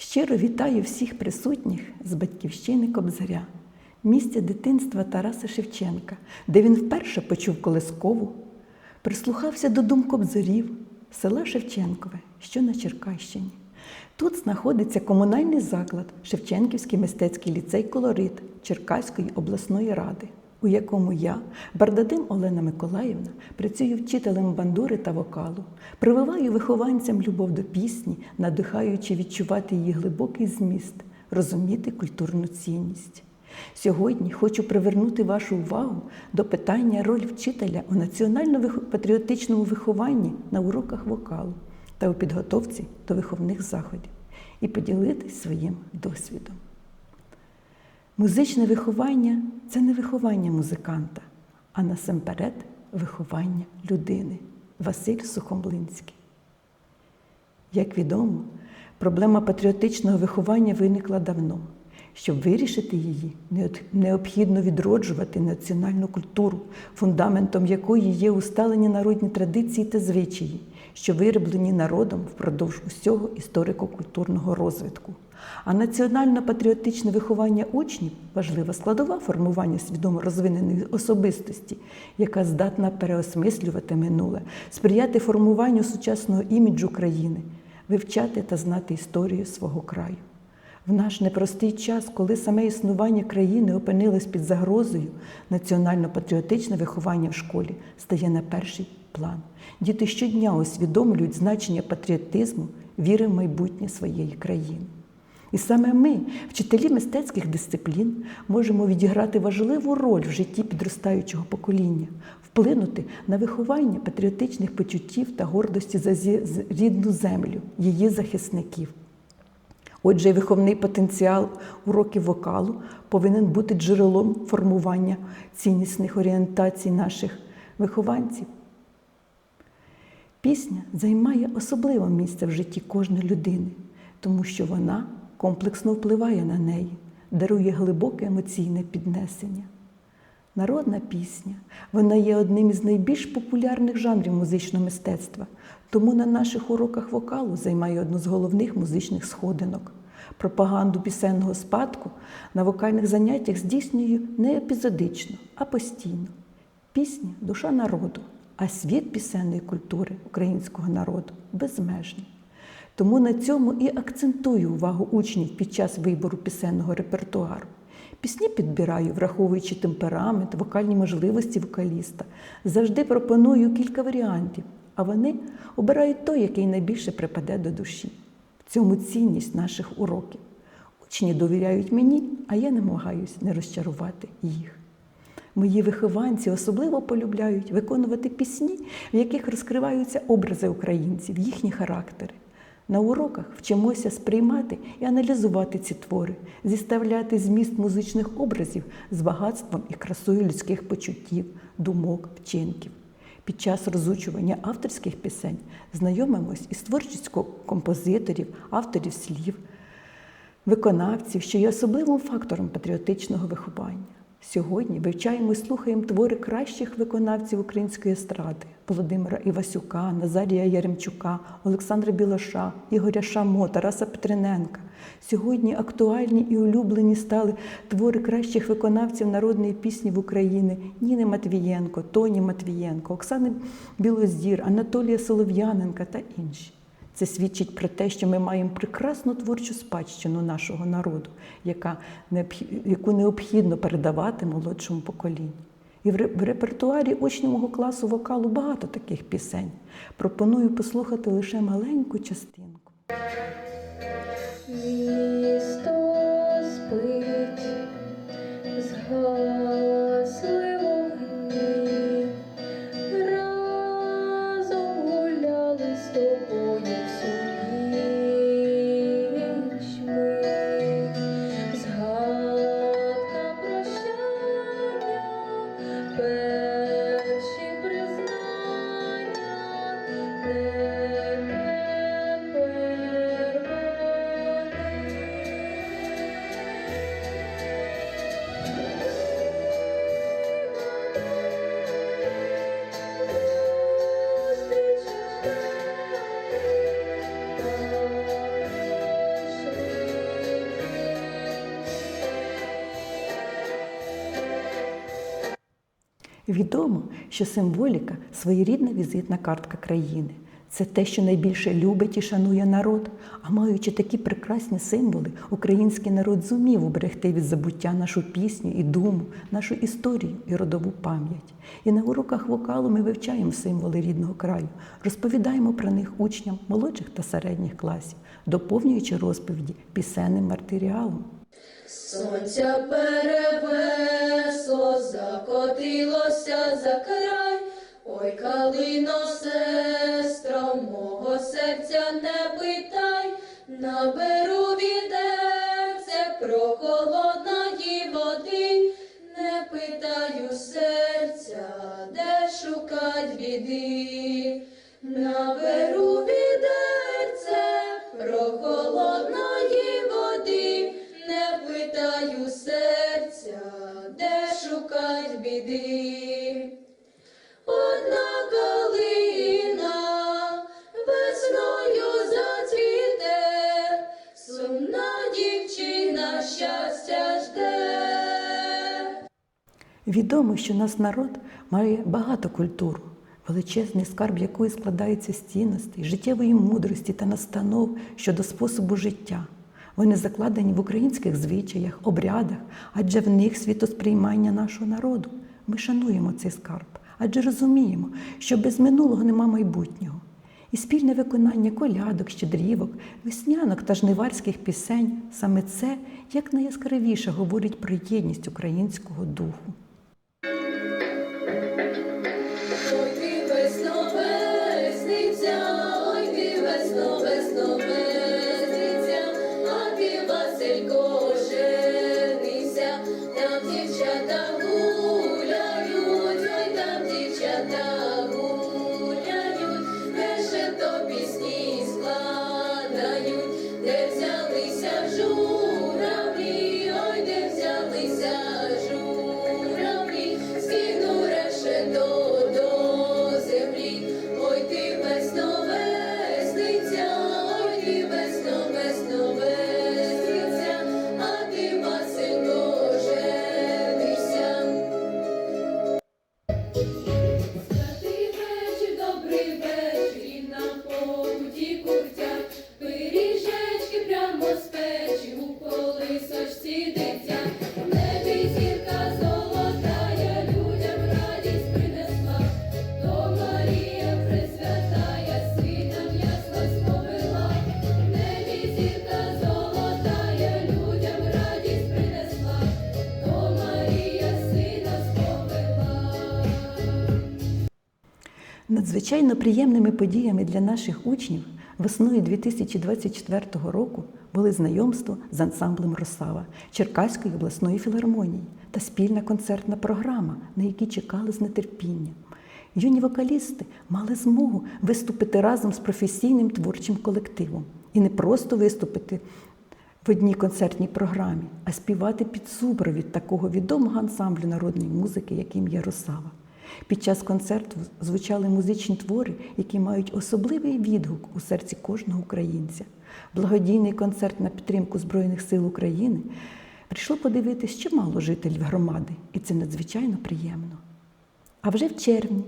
Щиро вітаю всіх присутніх з батьківщини Кобзаря, місця дитинства Тараса Шевченка, де він вперше почув колискову, прислухався до дум кобзарів, села Шевченкове, що на Черкащині. Тут знаходиться комунальний заклад Шевченківський мистецький ліцей Колорит Черкаської обласної ради, у якому я, Бардадим Олена Миколаївна, працюю вчителем бандури та вокалу, прививаю вихованцям любов до пісні, надихаючи відчувати її глибокий зміст, розуміти культурну цінність. Сьогодні хочу привернути вашу увагу до питання роль вчителя у національно-патріотичному вихованні на уроках вокалу та у підготовці до виховних заходів і поділитись своїм досвідом. Музичне виховання це не виховання музиканта, а насамперед виховання людини. Василь Сухомлинський. Як відомо, проблема патріотичного виховання виникла давно. Щоб вирішити її, необхідно відроджувати національну культуру, фундаментом якої є усталені народні традиції та звичаї, що вироблені народом впродовж усього історико-культурного розвитку. А національно-патріотичне виховання учнів важлива складова формування свідомо розвиненої особистості, яка здатна переосмислювати минуле, сприяти формуванню сучасного іміджу країни, вивчати та знати історію свого краю. В наш непростий час, коли саме існування країни опинилось під загрозою, національно-патріотичне виховання в школі стає на перший план. Діти щодня усвідомлюють значення патріотизму, віри в майбутнє своєї країни. І саме ми, вчителі мистецьких дисциплін, можемо відіграти важливу роль в житті підростаючого покоління, вплинути на виховання патріотичних почуттів та гордості за рідну землю, її захисників. Отже, виховний потенціал уроків вокалу повинен бути джерелом формування ціннісних орієнтацій наших вихованців. Пісня займає особливе місце в житті кожної людини, тому що вона комплексно впливає на неї, дарує глибоке емоційне піднесення. Народна пісня вона є одним із найбільш популярних жанрів музичного мистецтва, тому на наших уроках вокалу займає одну з головних музичних сходинок. Пропаганду пісенного спадку на вокальних заняттях здійснюю не епізодично, а постійно. Пісня душа народу, а світ пісенної культури українського народу безмежний. Тому на цьому і акцентую увагу учнів під час вибору пісенного репертуару. Пісні підбираю, враховуючи темперамент, вокальні можливості вокаліста. Завжди пропоную кілька варіантів, а вони обирають той, який найбільше припаде до душі. В цьому цінність наших уроків. Учні довіряють мені, а я намагаюся не розчарувати їх. Мої вихованці особливо полюбляють виконувати пісні, в яких розкриваються образи українців, їхні характери. На уроках вчимося сприймати і аналізувати ці твори, зіставляти зміст музичних образів з багатством і красою людських почуттів, думок, вчинків. Під час розучування авторських пісень знайомимось із творчістю композиторів, авторів слів, виконавців, що є особливим фактором патріотичного виховання. Сьогодні вивчаємо і слухаємо твори кращих виконавців української естради Володимира Івасюка, Назарія Яремчука, Олександра Білоша, Ігоря Шамо, Тараса Петриненка. Сьогодні актуальні і улюблені стали твори кращих виконавців народної пісні в Україні Ніни Матвієнко, Тоні Матвієнко, Оксани Білозір, Анатолія Солов'яненка та інші. Це свідчить про те, що ми маємо прекрасну творчу спадщину нашого народу, яка, яку необхідно передавати молодшому поколінню. І в репертуарі очного класу вокалу багато таких пісень. Пропоную послухати лише маленьку частинку. open. Відомо, що символіка своєрідна візитна картка країни. Це те, що найбільше любить і шанує народ. А маючи такі прекрасні символи, український народ зумів уберегти від забуття нашу пісню і думу, нашу історію і родову пам'ять. І на уроках вокалу ми вивчаємо символи рідного краю, розповідаємо про них учням молодших та середніх класів, доповнюючи розповіді пісенним матеріалом. Сонця перевесло, закотилося за край. Ой, калино, сестро, мого серця не питай, наберу відерце про холодної води, не питаю серця, де шукать біди, наберу відерце біди. Одна калина весною зацвіте, сумна дівчина щастя жде. Відомо, що наш народ має багату культуру, величезний скарб якої складається з цінностей, життєвої мудрості та настанов щодо способу життя. Вони закладені в українських звичаях, обрядах, адже в них світосприймання нашого народу. Ми шануємо цей скарб, адже розуміємо, що без минулого нема майбутнього. І спільне виконання колядок, щедрівок, веснянок та жниварських пісень саме це як найяскравіше говорить про єдність українського духу. Надзвичайно приємними подіями для наших учнів весною 2024 року були знайомство з ансамблем Росава Черкаської обласної філармонії та спільна концертна програма, на якій чекали з нетерпінням. Юні вокалісти мали змогу виступити разом з професійним творчим колективом і не просто виступити в одній концертній програмі, а співати під супровід такого відомого ансамблю народної музики, яким є Росава. Під час концерту звучали музичні твори, які мають особливий відгук у серці кожного українця. Благодійний концерт на підтримку Збройних сил України прийшло подивитись чимало жителів громади, і це надзвичайно приємно. А вже в червні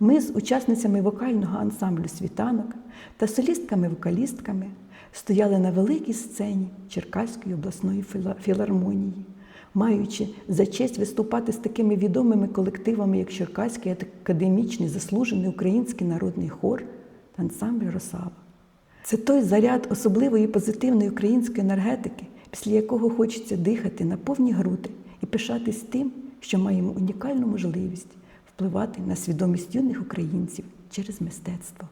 ми з учасницями вокального ансамблю світанок та солістками-вокалістками стояли на великій сцені Черкаської обласної філармонії, маючи за честь виступати з такими відомими колективами, як Черкаський академічний заслужений український народний хор та ансамбль Росава. Це той заряд особливої позитивної української енергетики, після якого хочеться дихати на повні груди і пишатись тим, що маємо унікальну можливість впливати на свідомість юних українців через мистецтво.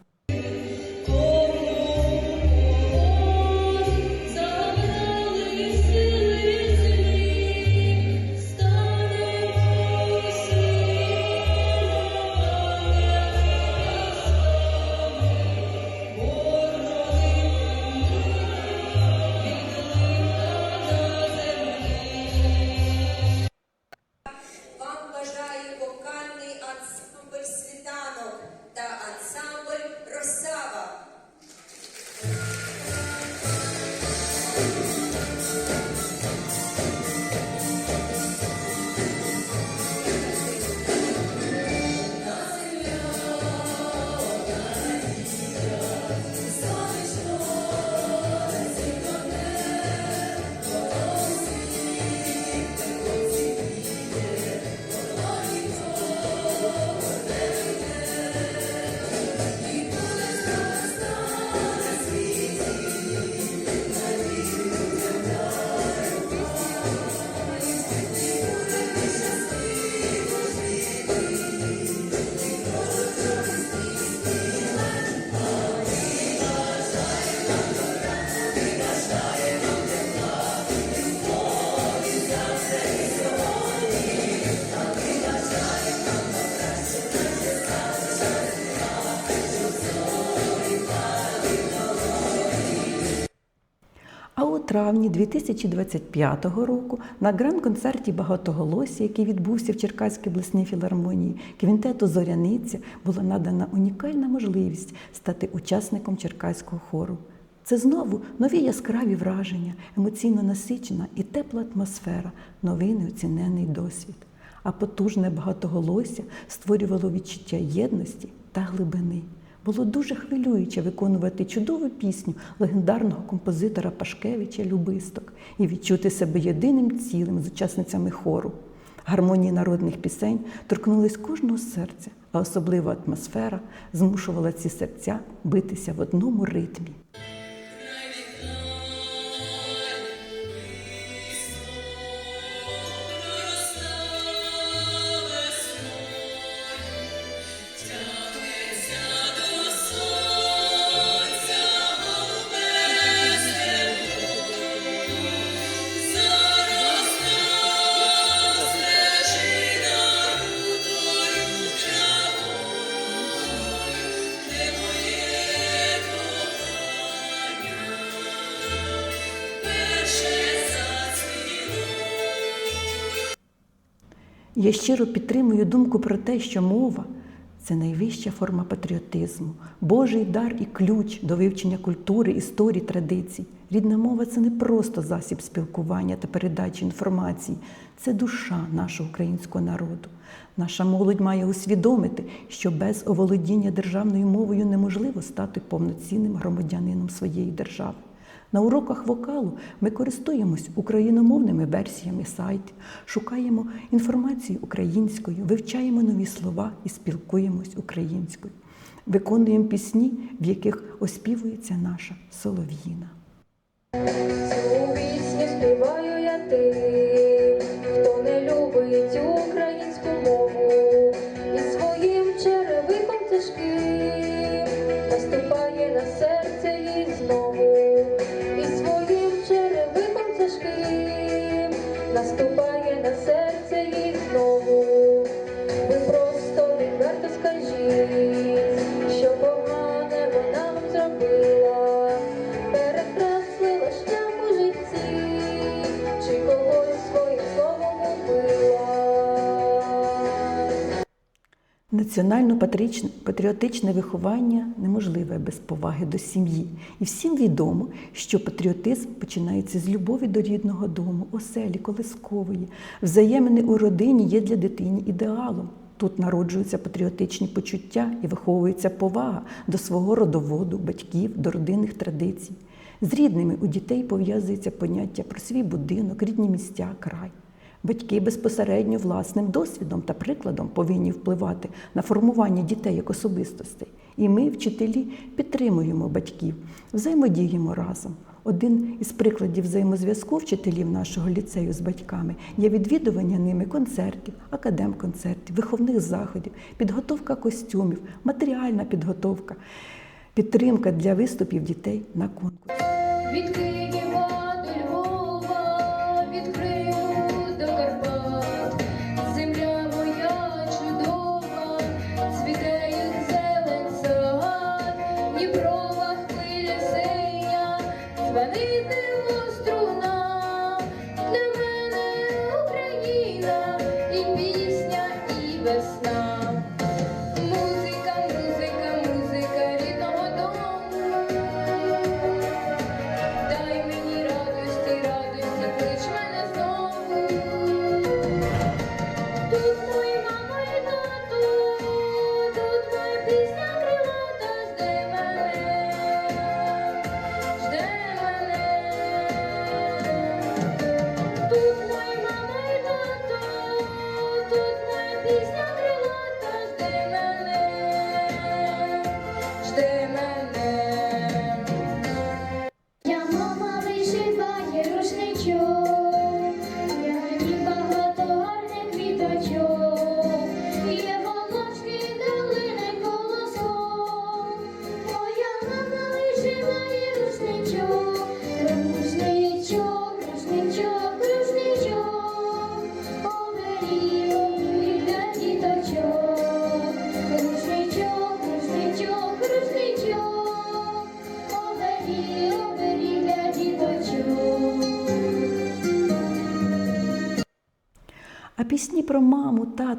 Травні 2025 року на гран-концерті Багатоголосся, який відбувся в Черкаській обласній філармонії, квінтету Зоряниця була надана унікальна можливість стати учасником черкаського хору. Це знову нові яскраві враження, емоційно насичена і тепла атмосфера, новий неоцінений досвід. А потужне багатоголосся створювало відчуття єдності та глибини. Було дуже хвилююче виконувати чудову пісню легендарного композитора Пашкевича Любисток і відчути себе єдиним цілим з учасницями хору. Гармонії народних пісень торкнулись кожного серця, а особлива атмосфера змушувала ці серця битися в одному ритмі. Я щиро підтримую думку про те, що мова це найвища форма патріотизму, Божий дар і ключ до вивчення культури, історії, традицій. Рідна мова це не просто засіб спілкування та передачі інформації, це душа нашого українського народу. Наша молодь має усвідомити, що без оволодіння державною мовою неможливо стати повноцінним громадянином своєї держави. На уроках вокалу ми користуємось україномовними версіями сайтів, шукаємо інформацію українською, вивчаємо нові слова і спілкуємось українською. Виконуємо пісні, в яких оспівується наша солов'їна. Співаю я тим, Національно-патріотичне виховання неможливе без поваги до сім'ї. І всім відомо, що патріотизм починається з любові до рідного дому, оселі, колискової. Взаємини у родині є для дитини ідеалом. Тут народжуються патріотичні почуття і виховується повага до свого родоводу, батьків, до родинних традицій. З рідними у дітей пов'язується поняття про свій будинок, рідні місця, край. Батьки безпосередньо власним досвідом та прикладом повинні впливати на формування дітей як особистостей. І ми, вчителі, підтримуємо батьків, взаємодіємо разом. Один із прикладів взаємозв'язку вчителів нашого ліцею з батьками є відвідування ними концертів, академконцертів, виховних заходів, підготовка костюмів, матеріальна підготовка, підтримка для виступів дітей на конкурсі. звонить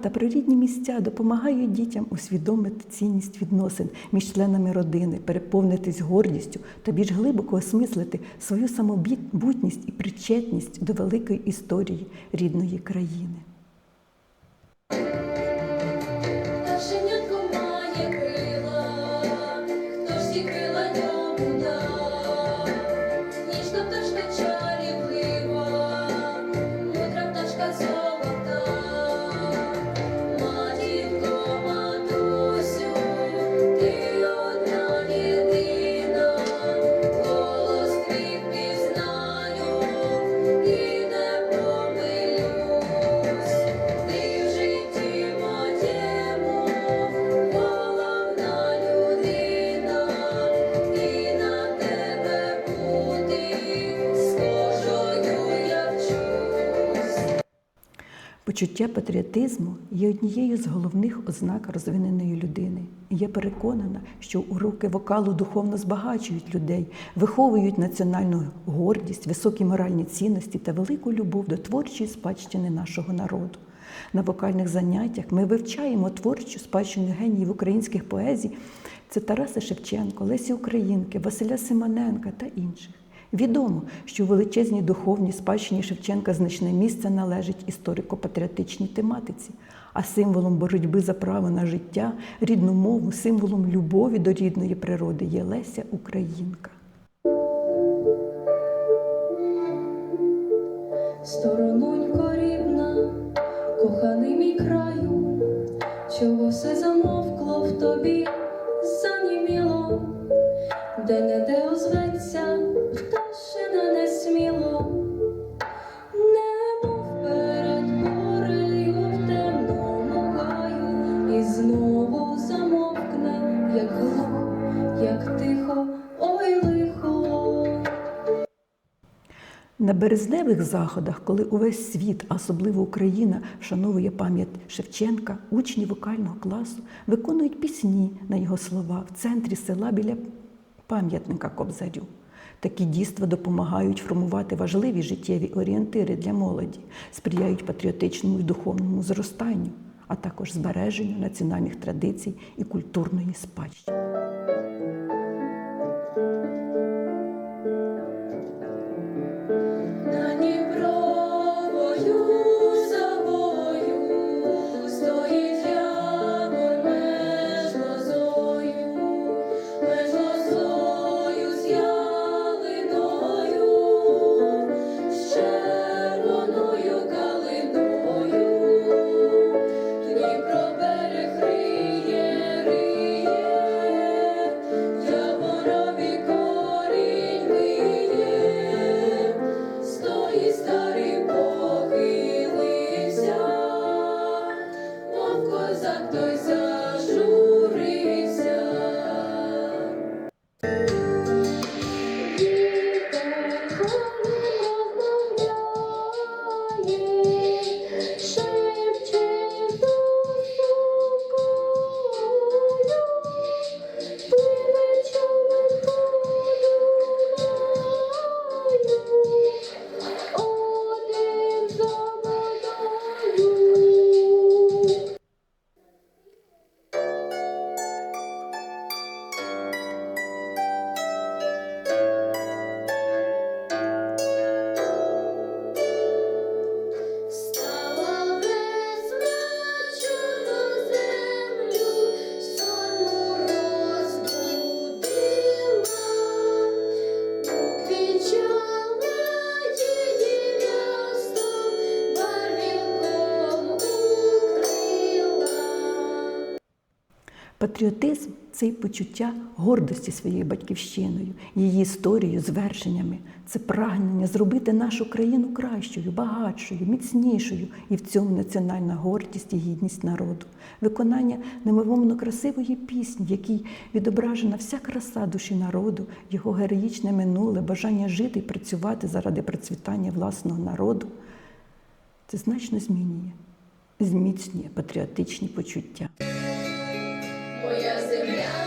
Про рідні місця допомагають дітям усвідомити цінність відносин між членами родини, переповнитись гордістю та більш глибоко осмислити свою самобутність і причетність до великої історії рідної країни. Почуття патріотизму є однією з головних ознак розвиненої людини. Я переконана, що уроки вокалу духовно збагачують людей, виховують національну гордість, високі моральні цінності та велику любов до творчої спадщини нашого народу. На вокальних заняттях ми вивчаємо творчу спадщину геніїв українських поезій. Це Тараса Шевченко, Лесі Українки, Василя Симоненка та інших. Відомо, що у величезній духовній спадщині Шевченка значне місце належить історико-патріотичній тематиці, а символом боротьби за право на життя, рідну мову, символом любові до рідної природи є Леся Українка. Сторононько рідна, коханий мій краю, чого все замовкло в тобі, заніміло, де не де озветься На березневих заходах, коли увесь світ, особливо Україна, вшановує пам'ять Шевченка, учні вокального класу виконують пісні на його слова в центрі села біля пам'ятника Кобзарю. Такі дійства допомагають формувати важливі життєві орієнтири для молоді, сприяють патріотичному і духовному зростанню, а також збереженню національних традицій і культурної спадщини. Патріотизм це й почуття гордості своєю батьківщиною, її історією, звершеннями. Це прагнення зробити нашу країну кращою, багатшою, міцнішою, і в цьому національна гордість і гідність народу, виконання немовомно красивої пісні, в якій відображена вся краса душі народу, його героїчне минуле, бажання жити і працювати заради процвітання власного народу. Це значно змінює, зміцнює патріотичні почуття. voy a sembrar.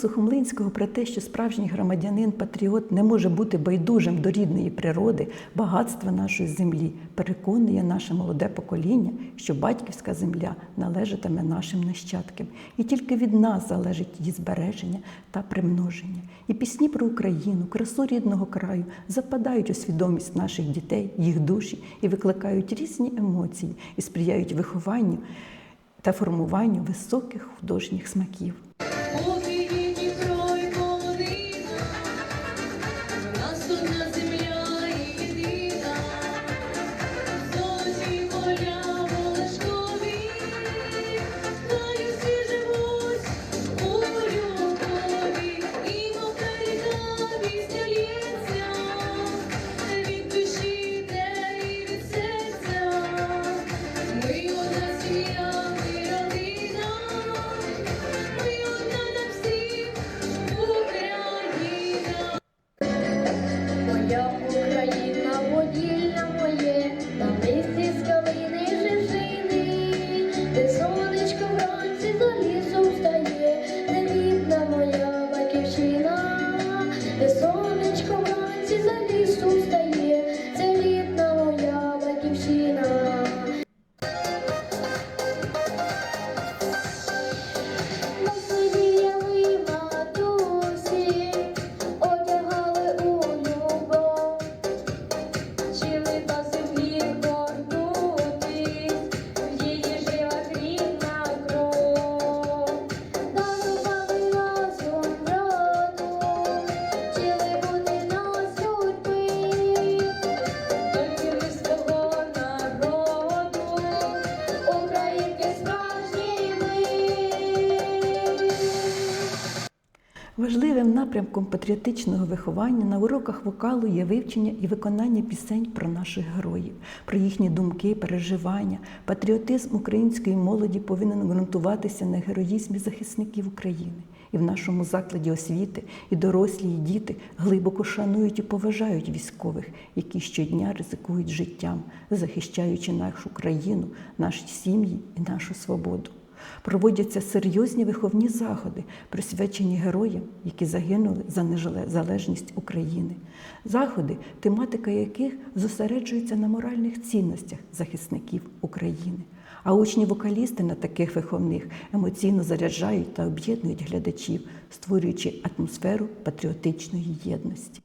Сухомлинського про те, що справжній громадянин патріот не може бути байдужим до рідної природи, багатства нашої землі, переконує наше молоде покоління, що батьківська земля належатиме нашим нащадкам, і тільки від нас залежить її збереження та примноження. І пісні про Україну, красу рідного краю западають у свідомість наших дітей, їх душі і викликають різні емоції і сприяють вихованню та формуванню високих художніх смаків. Напрямком патріотичного виховання на уроках вокалу є вивчення і виконання пісень про наших героїв, про їхні думки, переживання. Патріотизм української молоді повинен ґрунтуватися на героїзмі захисників України. І в нашому закладі освіти і дорослі, і діти глибоко шанують і поважають військових, які щодня ризикують життям, захищаючи нашу країну, наші сім'ї і нашу свободу. Проводяться серйозні виховні заходи, присвячені героям, які загинули за незалежність України. Заходи, тематика яких зосереджується на моральних цінностях захисників України. А учні-вокалісти на таких виховних емоційно заряджають та об'єднують глядачів, створюючи атмосферу патріотичної єдності.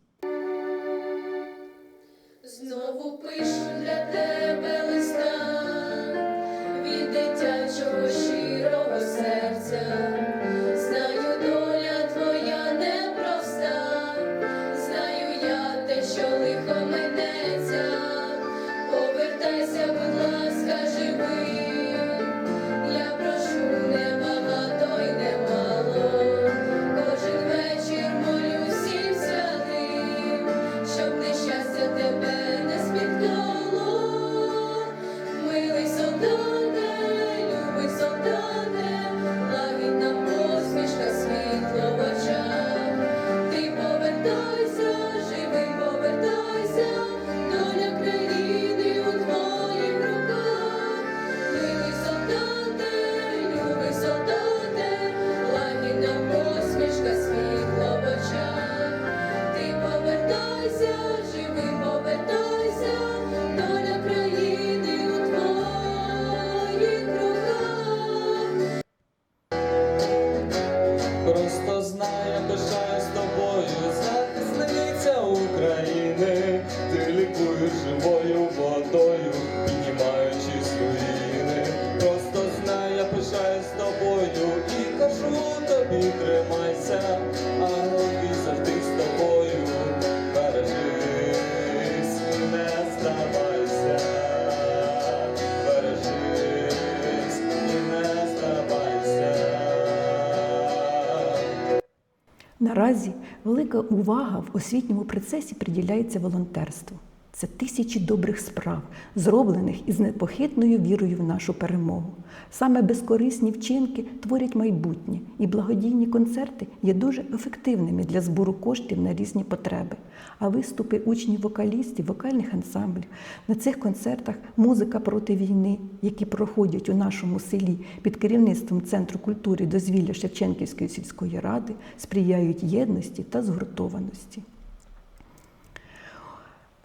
Наразі велика увага в освітньому процесі приділяється волонтерству. Це тисячі добрих справ, зроблених із непохитною вірою в нашу перемогу. Саме безкорисні вчинки творять майбутнє, і благодійні концерти є дуже ефективними для збору коштів на різні потреби. А виступи учнів вокалістів, вокальних ансамблів на цих концертах музика проти війни, які проходять у нашому селі під керівництвом Центру культури дозвілля Шевченківської сільської ради, сприяють єдності та згуртованості.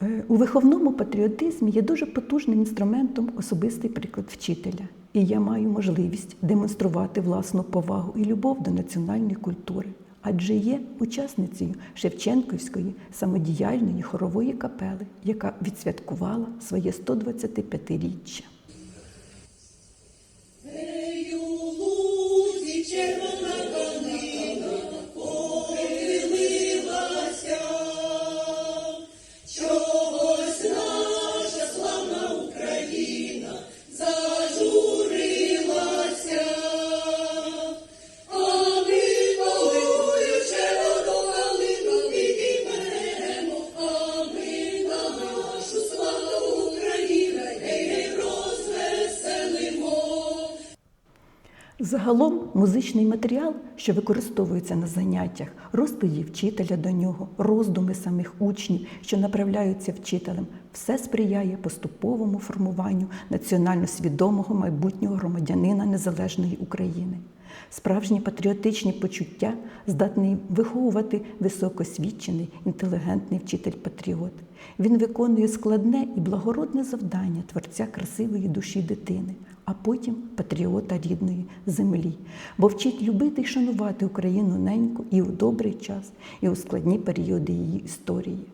Е, У виховному патріотизмі є дуже потужним інструментом особистий приклад вчителя. І я маю можливість демонструвати власну повагу і любов до національної культури, адже є учасницею Шевченківської самодіяльної хорової капели, яка відсвяткувала своє 125-річчя. Музичний матеріал, що використовується на заняттях, розповіді вчителя до нього, роздуми самих учнів, що направляються вчителем, все сприяє поступовому формуванню національно свідомого майбутнього громадянина незалежної України. Справжні патріотичні почуття здатний виховувати високосвідчений, інтелігентний вчитель-патріот. Він виконує складне і благородне завдання творця красивої душі дитини, а потім патріота рідної землі, бо вчить любити і шанувати Україну неньку і у добрий час, і у складні періоди її історії.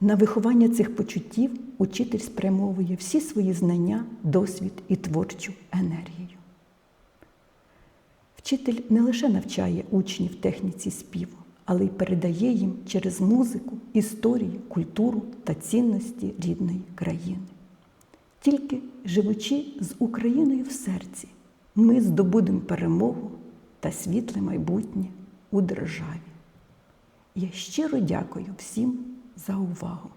На виховання цих почуттів учитель спрямовує всі свої знання, досвід і творчу енергію. Вчитель не лише навчає учнів техніці співу, але й передає їм через музику, історію, культуру та цінності рідної країни. Тільки живучи з Україною в серці, ми здобудемо перемогу та світле майбутнє у державі. Я щиро дякую всім за увагу.